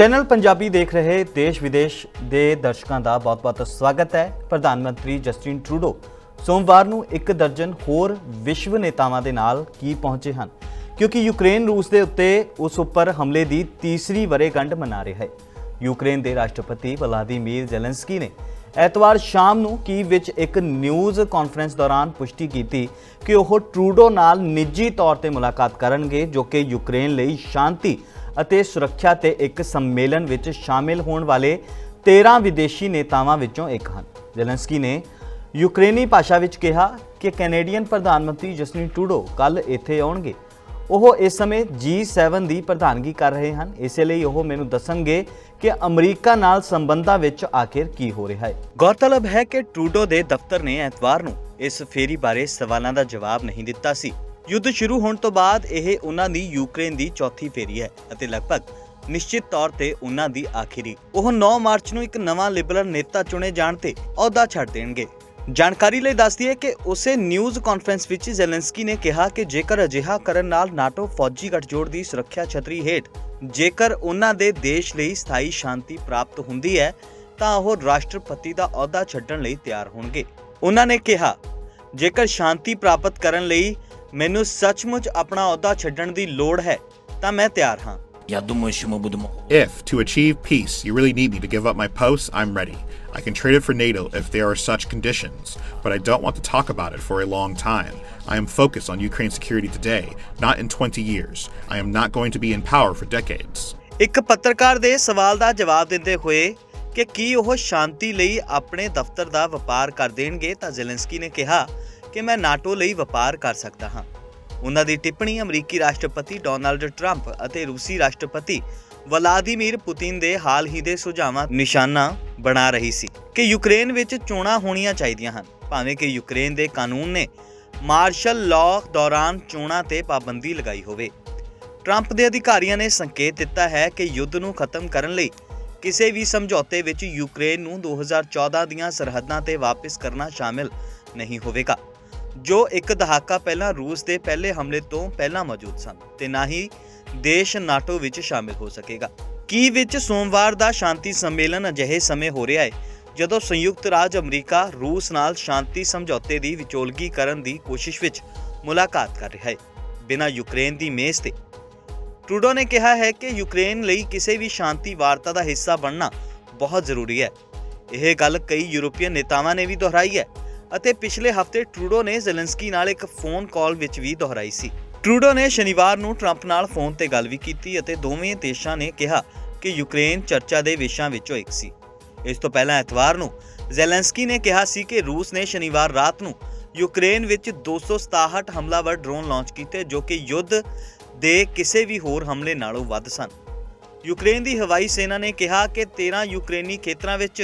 Channel Punjabi ਦੇਖ ਰਹੇ ਦੇਸ਼ ਵਿਦੇਸ਼ ਦੇ ਦਰਸ਼ਕਾਂ ਦਾ ਬਹੁਤ-ਬਹੁਤ ਸਵਾਗਤ ਹੈ। ਪ੍ਰਧਾਨ ਮੰਤਰੀ ਜਸਟਿਨ ਟਰੂਡੋ ਸੋਮਵਾਰ ਨੂੰ ਇੱਕ ਦਰਜਨ ਹੋਰ ਵਿਸ਼ਵ ਨੇਤਾਵਾਂ ਦੇ ਨਾਲ ਕੀ ਪਹੁੰਚੇ ਹਨ? ਕਿਉਂਕਿ ਯੂਕਰੇਨ ਰੂਸ ਦੇ ਉੱਤੇ ਉਸ ਉੱਪਰ ਹਮਲੇ ਦੀ ਤੀਸਰੀ ਵਰ੍ਹੇਗੰਢ ਮਨਾ ਰਿਹਾ ਹੈ। ਯੂਕਰੇਨ ਦੇ ਰਾਸ਼ਟਰਪਤੀ ਵਲਾਦੀਮੀਰ ਜ਼ੈਲੈਂਸਕੀ ਨੇ ਐਤਵਾਰ ਸ਼ਾਮ ਨੂੰ ਕੀ ਵਿੱਚ ਇੱਕ ਨਿਊਜ਼ ਕਾਨਫਰੰਸ ਦੌਰਾਨ ਪੁਸ਼ਟੀ ਕੀਤੀ ਕਿ ਉਹ ਟਰੂਡੋ ਨਾਲ ਨਿੱਜੀ ਤੌਰ ਤੇ ਮੁਲਾਕਾਤ ਕਰਨਗੇ, ਜੋ ਕਿ ਯੂਕਰੇਨ ਲਈ ਸ਼ਾਂਤੀ ਅਤੇ ਸੁਰੱਖਿਆ ਤੇ ਇੱਕ ਸੰਮੇਲਨ ਵਿੱਚ ਸ਼ਾਮਿਲ ਹੋਣ ਵਾਲੇ 13 ਵਿਦੇਸ਼ੀ ਨੇਤਾਵਾਂ ਵਿੱਚੋਂ ਇੱਕ ਹਨ। ਜ਼ੈਲੈਂਸਕੀ ਨੇ ਯੂਕਰੇਨੀ ਭਾਸ਼ਾ ਵਿੱਚ ਕਿਹਾ ਕਿ ਕੈਨੇਡੀਅਨ ਪ੍ਰਧਾਨ ਮੰਤਰੀ ਜਸਟਿਨ ਟੂਡੋ ਕੱਲ ਇੱਥੇ ਆਉਣਗੇ। ਉਹ ਇਸ ਸਮੇਂ G7 ਦੀ ਪ੍ਰਧਾਨਗੀ ਕਰ ਰਹੇ ਹਨ। ਇਸੇ ਲਈ ਉਹ ਮੈਨੂੰ ਦੱਸਣਗੇ ਕਿ ਅਮਰੀਕਾ ਨਾਲ ਸੰਬੰਧਾਂ ਵਿੱਚ ਆਖਿਰ ਕੀ ਹੋ ਰਿਹਾ ਹੈ। ਗੌਰਤਲਬ ਹੈ ਕਿ ਟਰੂਡੋ ਦੇ ਦਫ਼ਤਰ ਨੇ ਐਤਵਾਰ ਨੂੰ ਇਸ ਫੇਰੀ ਬਾਰੇ ਸਵਾਲਾਂ ਦਾ ਜਵਾਬ ਨਹੀਂ ਦਿੱਤਾ ਸੀ। ਯੁੱਧ ਸ਼ੁਰੂ ਹੋਣ ਤੋਂ ਬਾਅਦ ਇਹ ਉਹਨਾਂ ਦੀ ਯੂਕਰੇਨ ਦੀ ਚੌਥੀ ਫੇਰੀ ਹੈ ਅਤੇ ਲਗਭਗ ਨਿਸ਼ਚਿਤ ਤੌਰ ਤੇ ਉਹਨਾਂ ਦੀ ਆਖਰੀ। ਉਹ 9 ਮਾਰਚ ਨੂੰ ਇੱਕ ਨਵਾਂ ਲਿਬਰਲ ਨੇਤਾ ਚੁਣੇ ਜਾਣ ਤੇ ਅਹੁਦਾ ਛੱਡ ਦੇਣਗੇ। ਜਾਣਕਾਰੀ ਲਈ ਦੱਸਦੀ ਹੈ ਕਿ ਉਸੇ ਨਿਊਜ਼ ਕਾਨਫਰੰਸ ਵਿੱਚ ਜ਼ੈਲੈਂਸਕੀ ਨੇ ਕਿਹਾ ਕਿ ਜੇਕਰ ਅਜਿਹਾ ਕਰਨ ਨਾਲ ਨਾਟੋ ਫੌਜੀ ਗੱਠਜੋੜ ਦੀ ਸੁਰੱਖਿਆ ਛਤਰੀ ਹੇਠ ਜੇਕਰ ਉਹਨਾਂ ਦੇ ਦੇਸ਼ ਲਈ ਸਥਾਈ ਸ਼ਾਂਤੀ ਪ੍ਰਾਪਤ ਹੁੰਦੀ ਹੈ, ਤਾਂ ਉਹ ਰਾਸ਼ਟਰਪਤੀ ਦਾ ਅਹੁਦਾ ਛੱਡਣ ਲਈ ਤਿਆਰ ਹੋਣਗੇ। ਉਹਨਾਂ ਨੇ ਕਿਹਾ, ਜੇਕਰ ਸ਼ਾਂਤੀ ਪ੍ਰਾਪਤ ਕਰਨ ਲਈ ਮੈਨੂੰ ਸੱਚਮੁੱਚ ਆਪਣਾ ਅਹੁਦਾ ਛੱਡਣ ਦੀ ਲੋੜ ਹੈ ਤਾਂ ਮੈਂ ਤਿਆਰ ਹਾਂ Я думаю, що ми будемо If, to achieve peace, you really need me to give up my post, I'm ready. I can trade it for NATO if there are such conditions, but I don't want to talk about it for a long time. I am focused on Ukraine's security today, not in 20 years. I am not going to be in power for decades. ਇੱਕ ਪੱਤਰਕਾਰ ਦੇ ਸਵਾਲ ਦਾ ਜਵਾਬ ਦਿੰਦੇ ਹੋਏ ਕਿ ਕੀ ਉਹ ਸ਼ਾਂਤੀ ਲਈ ਆਪਣੇ ਦਫ਼ਤਰ ਦਾ ਵਪਾਰ ਕਰ ਦੇਣਗੇ ਤਾਂ ਜ਼ੈਲੈਂਸਕੀ ਨੇ ਕਿਹਾ ਕਿ ਮੈਂ ਨਾਟੋ ਲਈ ਵਪਾਰ ਕਰ ਸਕਦਾ ਹਾਂ। ਉਹਨਾਂ ਦੀ ਟਿੱਪਣੀ ਅਮਰੀਕੀ ਰਾਸ਼ਟਰਪਤੀ ਡੋਨਾਲਡ ਟਰੰਪ ਅਤੇ ਰੂਸੀ ਰਾਸ਼ਟਰਪਤੀ ਵਲਾਦੀਮੀਰ ਪੁਤਿਨ ਦੇ ਹਾਲ ਹੀ ਦੇ ਸੁਝਾਵਾਂ, ਨਿਸ਼ਾਨਾ ਬਣਾ ਰਹੀ ਸੀ ਕਿ ਯੂਕਰੇਨ ਵਿੱਚ ਚੋਣਾਂ ਹੋਣੀਆਂ ਚਾਹੀਦੀਆਂ ਹਨ। ਭਾਵੇਂ ਕਿ ਯੂਕਰੇਨ ਦੇ ਕਾਨੂੰਨ ਨੇ ਮਾਰਸ਼ਲ ਲਾਅ ਦੌਰਾਨ ਚੋਣਾਂ ਤੇ ਪਾਬੰਦੀ ਲਗਾਈ ਹੋਵੇ। ਟਰੰਪ ਦੇ ਅਧਿਕਾਰੀਆਂ ਨੇ ਸੰਕੇਤ ਦਿੱਤਾ ਹੈ ਕਿ ਯੁੱਧ ਨੂੰ ਖਤਮ ਕਰਨ ਲਈ ਕਿਸੇ ਵੀ ਸਮਝੌਤੇ ਵਿੱਚ ਯੂਕਰੇਨ ਨੂੰ 2014 ਦੀਆਂ ਸਰਹੱਦਾਂ ਤੇ ਵਾਪਸ ਕਰਨਾ ਸ਼ਾਮਿਲ ਨਹੀਂ ਹੋਵੇਗਾ। ਜੋ ਇੱਕ ਦਹਾਕਾ ਪਹਿਲਾਂ ਰੂਸ ਦੇ ਪਹਿਲੇ ਹਮਲੇ ਤੋਂ ਪਹਿਲਾਂ ਮੌਜੂਦ ਸਨ ਤੇ ਨਾ ਹੀ ਦੇਸ਼ ਨਾਟੋ ਵਿੱਚ ਸ਼ਾਮਿਲ ਹੋ ਸਕੇਗਾ। ਕੀ ਵਿੱਚ ਸੋਮਵਾਰ ਦਾ ਸ਼ਾਂਤੀ ਸੰਮੇਲਨ ਅਜਿਹੇ ਸਮੇਂ ਹੋ ਰਿਹਾ ਹੈ, ਜਦੋਂ ਸੰਯੁਕਤ ਰਾਜ ਅਮਰੀਕਾ ਰੂਸ ਨਾਲ ਸ਼ਾਂਤੀ ਸਮਝੌਤੇ ਦੀ ਵਿਚੋਲਗੀ ਕਰਨ ਦੀ ਕੋਸ਼ਿਸ਼ ਵਿੱਚ ਮੁਲਾਕਾਤ ਕਰ ਰਿਹਾ ਹੈ, ਬਿਨਾਂ ਯੂਕਰੇਨ ਦੀ ਮੇਜ਼ ਤੇ? ਟਰੂਡੋ ਨੇ ਕਿਹਾ ਹੈ ਕਿ ਯੂਕਰੇਨ ਲਈ ਕਿਸੇ ਵੀ ਸ਼ਾਂਤੀ ਵਾਰਤਾ ਦਾ ਹਿੱਸਾ ਬਣਨਾ ਬਹੁਤ ਜ਼ਰੂਰੀ ਹੈ। ਇਹ ਗੱਲ ਕਈ ਯੂਰਪੀਅਨ ਨੇਤਾਵਾਂ ਨੇ ਵੀ ਦੁਹਰਾਈ ਹੈ। ਅਤੇ ਪਿਛਲੇ ਹਫ਼ਤੇ ਟਰੂਡੋ ਨੇ ਜ਼ੈਲੈਂਸਕੀ ਨਾਲ ਇੱਕ ਫੋਨ ਕਾਲ ਵਿੱਚ ਵੀ ਦੁਹਰਾਈ ਸੀ। ਟਰੂਡੋ ਨੇ ਸ਼ਨੀਵਾਰ ਨੂੰ ਟਰੰਪ ਨਾਲ ਫੋਨ ਤੇ ਗੱਲ ਵੀ ਕੀਤੀ ਅਤੇ ਦੋਵੇਂ ਦੇਸ਼ਾਂ ਨੇ ਕਿਹਾ ਕਿ ਯੂਕਰੇਨ ਚਰਚਾ ਦੇ ਵਿਸ਼ਿਆਂ ਵਿੱਚੋਂ ਇੱਕ ਸੀ। ਇਸ ਤੋਂ ਪਹਿਲਾਂ ਐਤਵਾਰ ਨੂੰ ਜ਼ੈਲੈਂਸਕੀ ਨੇ ਕਿਹਾ ਸੀ ਕਿ ਰੂਸ ਨੇ ਸ਼ਨੀਵਾਰ ਰਾਤ ਨੂੰ ਯੂਕਰੇਨ ਵਿੱਚ 267 ਹਮਲਾਵਰ ਡਰੋਨ ਲਾਂਚ ਕੀਤੇ ਜੋ ਕਿ ਯੁੱਧ ਦੇ ਕਿਸੇ ਵੀ ਹੋਰ ਹਮਲੇ ਨਾਲੋਂ ਵੱਧ ਸਨ। ਯੂਕਰੇਨ ਦੀ ਹਵਾਈ ਸੈਨਾ ਨੇ ਕਿਹਾ ਕਿ 13 ਯੂਕਰੇਨੀ ਖੇਤਰਾਂ ਵਿੱਚ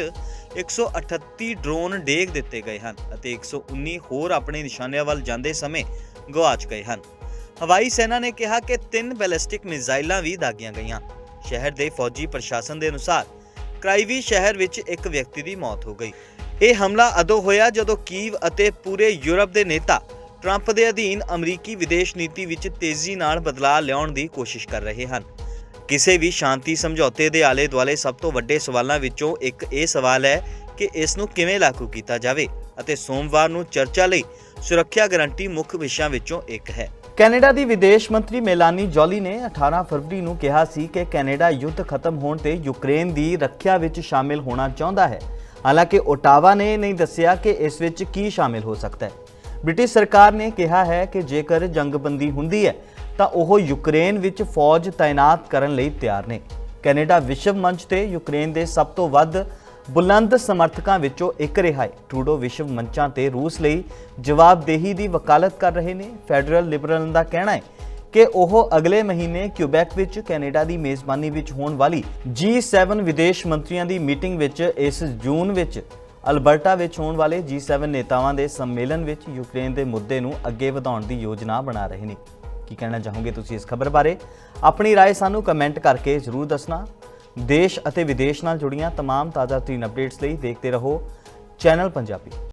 138 ਡਰੋਨ ਡੇਗ ਦਿੱਤੇ ਗਏ ਹਨ ਅਤੇ 119 ਹੋਰ ਆਪਣੇ ਨਿਸ਼ਾਨਿਆਂ ਵੱਲ ਜਾਂਦੇ ਸਮੇਂ ਗਵਾਚ ਗਏ ਹਨ। ਹਵਾਈ ਸੈਨਾ ਨੇ ਕਿਹਾ ਕਿ ਤਿੰਨ ਬੈਲਿਸਟਿਕ ਮਿਜ਼ਾਈਲਾਂ ਵੀ ਦਾਗੀਆਂ ਗਈਆਂ। ਸ਼ਹਿਰ ਦੇ ਫੌਜੀ ਪ੍ਰਸ਼ਾਸਨ ਦੇ ਅਨੁਸਾਰ ਕ੍ਰਾਈਵੀ ਸ਼ਹਿਰ ਵਿੱਚ ਇੱਕ ਵਿਅਕਤੀ ਦੀ ਮੌਤ ਹੋ ਗਈ। ਇਹ ਹਮਲਾ ਅਦੋਂ ਹੋਇਆ ਜਦੋਂ ਕੀਵ ਅਤੇ ਪੂਰੇ ਯੂਰਪ ਦੇ ਨੇਤਾ ਟਰੰਪ ਦੇ ਅਧੀਨ ਅਮਰੀਕੀ ਵਿਦੇਸ਼ ਨੀਤੀ ਵਿੱਚ ਤੇਜ਼ੀ ਨਾਲ ਬਦਲਾਅ ਲਿਆਉਣ ਦੀ ਕੋਸ਼ਿਸ਼ ਕਰ ਰਹੇ ਹਨ। ਕਿਸੇ ਵੀ ਸ਼ਾਂਤੀ, ਸਮਝੌਤੇ ਦੇ ਆਲੇ ਦੁਆਲੇ ਸਭ ਤੋਂ ਵੱਡੇ ਸਵਾਲਾਂ ਵਿੱਚੋਂ ਇੱਕ ਇਹ ਸਵਾਲ ਹੈ ਕਿ ਇਸ ਨੂੰ ਕਿਵੇਂ ਲਾਗੂ ਕੀਤਾ ਜਾਵੇ ਅਤੇ ਸੋਮਵਾਰ ਨੂੰ ਚਰਚਾ ਲਈ ਸੁਰੱਖਿਆ ਗਾਰੰਟੀ ਮੁੱਖ ਵਿਸ਼ਿਆਂ ਵਿੱਚੋਂ ਇੱਕ ਹੈ। ਕੈਨੇਡਾ ਦੀ ਵਿਦੇਸ਼ ਮੰਤਰੀ ਮੇਲਾਨੀ ਜੋਲੀ ਨੇ 18 ਫਰਵਰੀ ਨੂੰ ਕਿਹਾ ਸੀ ਕਿ ਕੈਨੇਡਾ ਯੁੱਧ ਖਤਮ ਹੋਣ ਤੇ ਯੂਕਰੇਨ ਦੀ ਰੱਖਿਆ ਵਿੱਚ ਸ਼ਾਮਿਲ ਹੋਣਾ ਚਾਹੁੰਦਾ ਹੈ। ਹਾਲਾਂਕਿ ਓਟਾਵਾ ਨੇ ਨਹੀਂ ਦੱਸਿਆ ਕਿ ਇਸ ਵਿੱਚ ਕੀ ਸ਼ਾਮਿਲ ਹੋ ਸਕਦਾ ਹੈ। ਬ੍ਰਿਟਿਸ਼ ਸਰਕਾਰ ਨੇ ਕਿਹਾ ਹੈ ਕਿ ਜੇਕਰ ਜੰਗਬੰਦੀ ਹੁੰਦੀ ਹੈ ਤਾਂ ਉਹ ਯੂਕਰੇਨ ਵਿੱਚ ਫੌਜ ਤਾਇਨਾਤ ਕਰਨ ਲਈ ਤਿਆਰ ਨੇ। ਕੈਨੇਡਾ ਵਿਸ਼ਵ ਮੰਚ ਤੇ ਯੂਕਰੇਨ ਦੇ ਸਭ ਤੋਂ ਵੱਧ ਬੁਲੰਦ ਸਮਰਥਕਾਂ ਵਿੱਚੋਂ ਇੱਕ ਰਿਹਾ ਹੈ। ਟਰੂਡੋ ਵਿਸ਼ਵ ਮੰਚਾਂ ਤੇ ਰੂਸ ਲਈ ਜਵਾਬਦੇਹੀ ਦੀ ਵਕਾਲਤ ਕਰ ਰਹੇ ਨੇ। ਫੈਡਰਲ ਲਿਬਰਲ ਦਾ ਕਹਿਣਾ ਹੈ ਕਿ ਉਹ ਅਗਲੇ ਮਹੀਨੇ ਕਿਊਬੈਕ ਵਿੱਚ ਕੈਨੇਡਾ ਦੀ ਮੇਜ਼ਬਾਨੀ ਵਿੱਚ ਹੋਣ ਵਾਲੀ G7 ਵਿਦੇਸ਼ ਮੰਤਰੀਆਂ ਦੀ ਮੀਟਿੰਗ ਵਿੱਚ ਇਸ ਜੂਨ ਵਿੱਚ ਅਲਬਰਟਾ ਵਿੱਚ ਹੋਣ ਵਾਲੇ G7 ਨੇਤਾਵਾਂ ਦੇ ਸੰਮੇਲਨ ਵਿੱਚ ਯੂਕਰੇਨ ਦੇ ਮੁੱਦੇ ਨੂੰ ਅੱਗੇ ਵਧਾਉਣ ਦੀ ਯੋਜਨਾ ਬਣਾ ਰਹੇ ਨੇ। ਕੀ ਕਹਿਣਾ ਚਾਹੋਗੇ ਤੁਸੀਂ ਇਸ ਖਬਰ ਬਾਰੇ ਆਪਣੀ رائے ਸਾਨੂੰ ਕਮੈਂਟ ਕਰਕੇ ਜ਼ਰੂਰ ਦੱਸਣਾ ਦੇਸ਼ ਅਤੇ ਵਿਦੇਸ਼ ਨਾਲ ਜੁੜੀਆਂ तमाम ਤਾਜ਼ਾ ਤਰੀਨ ਅਪਡੇਟਸ ਲਈ ਦੇਖਦੇ ਰਹੋ ਚੈਨਲ ਪੰਜਾਬੀ